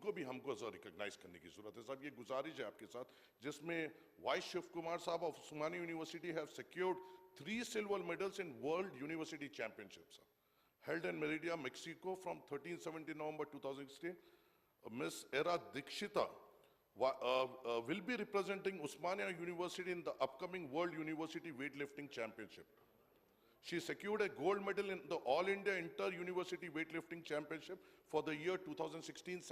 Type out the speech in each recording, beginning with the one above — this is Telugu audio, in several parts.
उनको भी हमको रिकॉग्नाइज करने की ज़रूरत है साहब ये गुजारिश है आपके साथ जिसमें vice Shiv Kumar sahab of Osmania university have secured three silver medals in world university championship Merida, Mexico from 13 17 November 2016. Uh, Ms. Era Dikshita wa- uh, uh, will be representing Usmania University in the upcoming World University Weightlifting Championship. She secured a gold medal in the All India Inter-University Weightlifting Championship for the year 2016-17.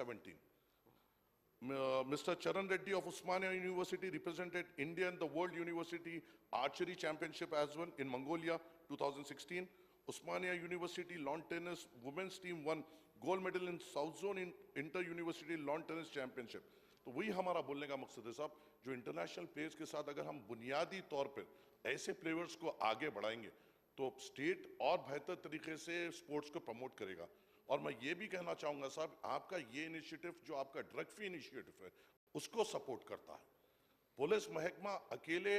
Uh, Mr. Charan Reddy of Usmania University represented India in the World University Archery Championship as well in Mongolia 2016. Usmania University lawn tennis women's team won gold medal in South Zone in Inter-University Lawn Tennis Championship. तो वही हमारा बोलने का मकसद है साहब जो इंटरनेशनल प्लेयर्स के साथ अगर हम बुनियादी तौर पर ऐसे प्लेयर्स को आगे बढ़ाएँगे तो स्टेट और बेहतर तरीके से स्पोर्ट्स को प्रमोट करेगा। और मैं ये भी कहना चाहूँगा साहब, आपका ये इनिशिएटिव जो आपका ड्रग फ्री इनिशिएटिव है, उसको सपोर्ट करता है। पुलिस महकमा अकेले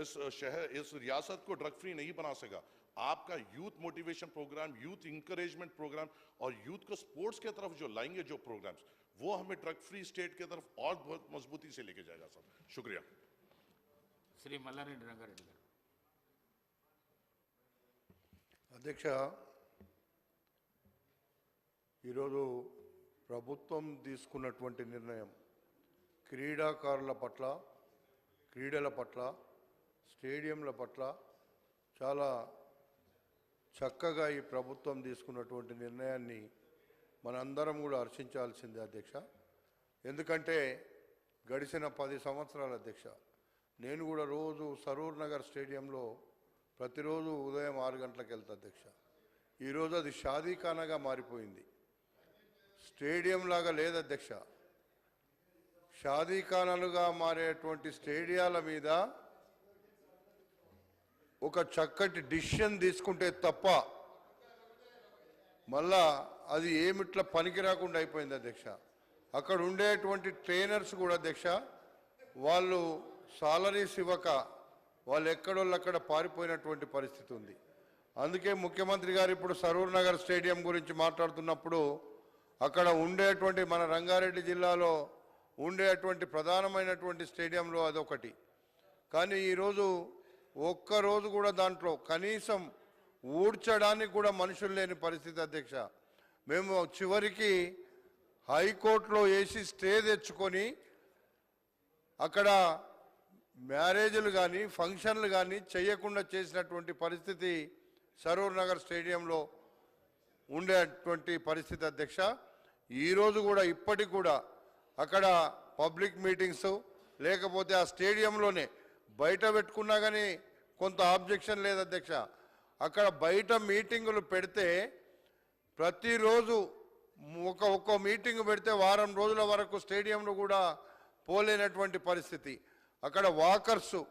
इस शहर, इस रियासत को ड्रग फ्री नहीं बना सकेगा आपका youth motivation program youth encouragement program और यूथ को स्पोर्ट्स के तरफ़ जो लाएँगे जो प्रोग्राम्स वो हमें ड्रग फ्री स्टेट की तरफ़ और बहुत मजबूती से लेके जाएगा सर शुक्रिया। श्री मल्लानी नगर అధ్యక్ష ఈరోజు ప్రభుత్వం తీసుకున్నటువంటి నిర్ణయం క్రీడాకారుల పట్ల క్రీడల పట్ల స్టేడియంల పట్ల చాలా చక్కగా ఈ ప్రభుత్వం తీసుకున్నటువంటి నిర్ణయాన్ని మనందరం కూడా హర్షించాల్సిందే అధ్యక్ష. ఎందుకంటే గడిచిన పది సంవత్సరాల అధ్యక్ష నేను కూడా రోజు సరూర్ నగర్ స్టేడియంలో ప్రతిరోజు ఉదయం ఆరు గంటలకు వెళ్తా అధ్యక్ష. ఈరోజు అది షాదీఖానాగా మారిపోయింది. స్టేడియం లాగా లేదు అధ్యక్ష. షాదీఖానాలుగా మారేటువంటి స్టేడియాల మీద ఒక చక్కటి డిసిషన్ తీసుకుంటే తప్ప మళ్ళా అది ఏమిట్లా పనికి రాకుండా అయిపోయింది అధ్యక్ష. అక్కడ ఉండేటువంటి ట్రైనర్స్ కూడా అధ్యక్ష వాళ్ళు సాలరీస్ ఇవ్వక వాళ్ళు ఎక్కడోళ్ళు అక్కడ పారిపోయినటువంటి పరిస్థితి ఉంది. అందుకే ముఖ్యమంత్రి గారు ఇప్పుడు సరూర్ నగర్ స్టేడియం గురించి మాట్లాడుతున్నప్పుడు అక్కడ ఉండేటువంటి మన రంగారెడ్డి జిల్లాలో ఉండేటువంటి ప్రధానమైనటువంటి స్టేడియంలో అదొకటి. కానీ ఈరోజు ఒక్కరోజు కూడా దాంట్లో కనీసం ఊడ్చడానికి కూడా మనుషులు లేని పరిస్థితి అధ్యక్ష. మేము చివరికి హైకోర్టులో వేసి స్టే తెచ్చుకొని అక్కడ మ్యారేజ్లు కానీ ఫంక్షన్లు కానీ చేయకుండా చేసినటువంటి పరిస్థితి సరూర్ నగర్ స్టేడియంలో ఉండేటువంటి పరిస్థితి అధ్యక్ష. ఈరోజు కూడా ఇప్పటికి కూడా అక్కడ పబ్లిక్ మీటింగ్స్ లేకపోతే ఆ స్టేడియంలోనే బయట పెట్టుకున్నా కానీ కొంత ఆబ్జెక్షన్ లేదు అధ్యక్ష. అక్కడ బయట మీటింగులు పెడితే ప్రతిరోజు ఒక ఒక్కో మీటింగ్ పెడితే వారం రోజుల వరకు స్టేడియంలో కూడా పోలేనటువంటి పరిస్థితి. అక్కడ వాకర్సు